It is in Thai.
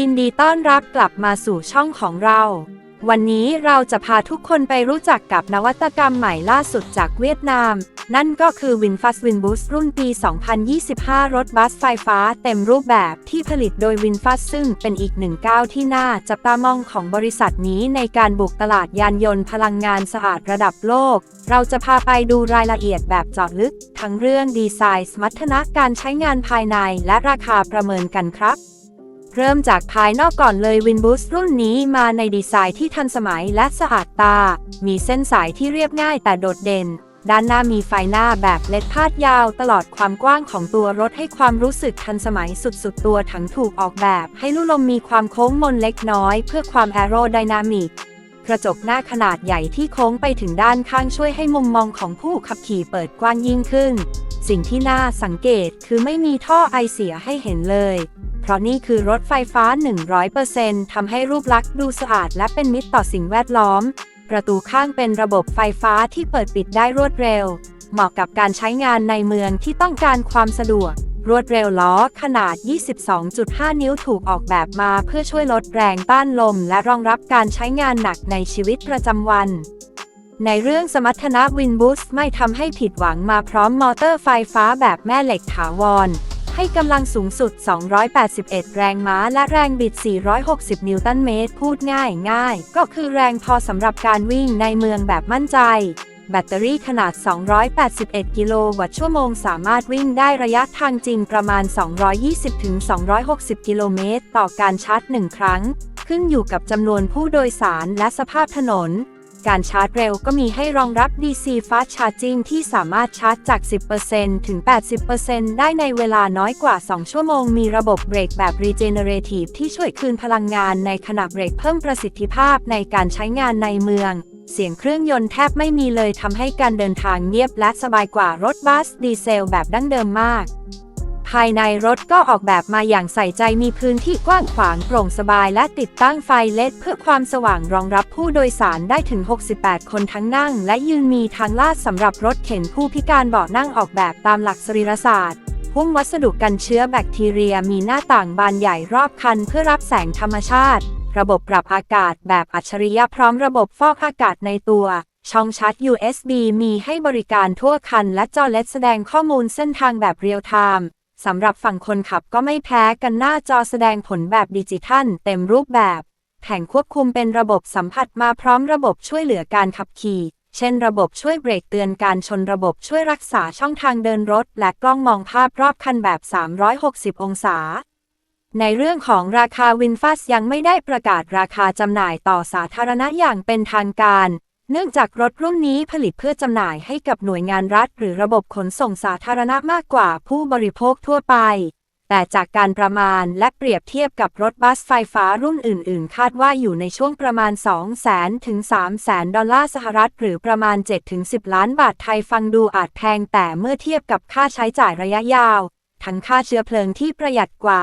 ยินดีต้อนรับกลับมาสู่ช่องของเรา วันนี้เราจะพาทุกคนไปรู้จักกับนวัตกรรมใหม่ล่าสุดจากเวียดนาม นั่นก็คือ WinFast WinBus รุ่นปี 2025 รถบัสไฟฟ้าเต็มรูปแบบที่ผลิตโดย WinFast ซึ่งเป็นอีกหนึ่งก้าวที่น่าจับตามองของบริษัทนี้ในการบุกตลาดยานยนต์พลังงานสะอาดระดับโลก เราจะพาไปดูรายละเอียดแบบเจาะลึก ทั้งเรื่องดีไซน์สมรรถนะการใช้งานภายในและราคาประเมินกันครับ เริ่มจากภายนอกก่อนเลย WinBus รุ่นนี้มาในดีไซน์ที่ทันสมัยและสะอาดตา มีเส้นสายที่เรียบง่ายแต่โดดเด่น ด้านหน้ามีไฟหน้าแบบเลดพาดยาว ตลอดความกว้างของตัวรถให้ความรู้สึกทันสมัยสุดๆ ตัวถังถูกออกแบบ ให้ลู่ลมมีความโค้งมนเล็กน้อย เพื่อความแอโรไดนามิกกระจกหน้าขนาดใหญ่ที่โค้งไปถึงด้านข้างช่วยให้มุมมองของผู้ขับขี่เปิดกว้างยิ่งขึ้น สิ่งที่น่าสังเกตคือไม่มีท่อไอเสียให้เห็นเลย เพราะนี่คือรถไฟฟ้า 100%ทำให้รูปลักษณ์ดูสะอาดและเป็นมิตรต่อสิ่งแวดล้อม ประตูข้างเป็นระบบไฟฟ้าที่เปิดปิดได้รวดเร็ว เหมาะกับการใช้งานในเมืองที่ต้องการความสะดวก รวดเร็วล้อขนาด 22.5 นิ้วถูกออกแบบมาเพื่อช่วยลดแรงต้านลม และรองรับการใช้งานหนักในชีวิตประจำวันในเรื่องสมรรถนะวินบูสไม่ทำให้ผิดหวังมาพร้อมมอเตอร์ไฟฟ้าแบบแม่เหล็กถาวร ให้กำลังสูงสุด 281 แรงม้า และแรงบิด 460 นิวตันเมตร พูดง่ายง่าย ก็คือแรงพอสำหรับการวิ่งในเมืองแบบมั่นใจ แบตเตอรี่ขนาด 281 กิโลวัตต์ชั่วโมง สามารถวิ่งได้ระยะทางจริงประมาณ 220-260 กิโลเมตร ต่อการชาร์จ 1 ครั้ง ขึ้นอยู่กับจำนวนผู้โดยสารและสภาพถนน การชาร์จเร็วก็มีให้รองรับ DC Fast Charging ที่สามารถชาร์จจาก 10%ถึง 80%ได้ในเวลาน้อยกว่า 2 ชั่วโมง มีระบบเบรกแบบ Regenerative ที่ช่วยคืนพลังงานในขณะเบรกเพิ่มประสิทธิภาพในการใช้งานในเมือง เสียงเครื่องยนต์แทบไม่มีเลยทำให้การเดินทางเงียบและสบายกว่ารถบัสดีเซลแบบดั้งเดิมมากายในรถก็ออกแบบมาอย่างใส่ใจมีพื้นที่กว้างขวางโปร่งสบายและติดตั้งไฟเลดเพื่อความสว่างรองรับผู้โดยสารได้ถึง 68 คนทั้งนั่ง และยืนมีทางลาดสำหรับรถเข็นผู้พิการเบาะนั่งออกแบบตามหลักสรีรศาสตร์หุ้มวัสดุกันเชื้อแบคทีเรียมีหน้าต่างบานใหญ่รอบคันเพื่อรับแสงธรรมชาติ ระบบปรับอากาศแบบอัจฉริยะพร้อมระบบฟอกอากาศในตัวช่องชาร์จ USB มีให้บริการทั่วคันและจอเลดแสดงข้อมูลเส้นทางแบบเรียลไทม์ สำหรับฝั่งคนขับก็ไม่แพ้กันหน้าจอแสดงผลแบบดิจิทัล เต็มรูปแบบ แผงควบคุมเป็นระบบสัมผัสมาพร้อมระบบช่วยเหลือการขับขี่ เช่นระบบช่วยเบรกเตือนการชนระบบช่วยรักษาช่องทางเดินรถ และกล้องมองภาพรอบคันแบบ 360 องศา ในเรื่องของราคาวินฟัสยังไม่ได้ประกาศราคาจำหน่ายต่อสาธารณะอย่างเป็นทางการ เนื่องจากรถรุ่นนี้ผลิตเพื่อจำหน่ายให้กับหน่วยงานรัฐ หรือระบบขนส่งสาธารณะมากกว่าผู้บริโภคทั่วไป แต่จากการประมาณและเปรียบเทียบกับรถบัสไฟฟ้ารุ่นอื่น ๆ คาดว่าอยู่ในช่วงประมาณ 200,000ถึง300,000 ดอลลาร์สหรัฐ หรือประมาณ 7-10 ล้านบาทไทยฟังดูอาจแพงแต่เมื่อเทียบกับค่าใช้จ่ายระยะยาว ทั้งค่าเชื้อเพลิงที่ประหยัดกว่า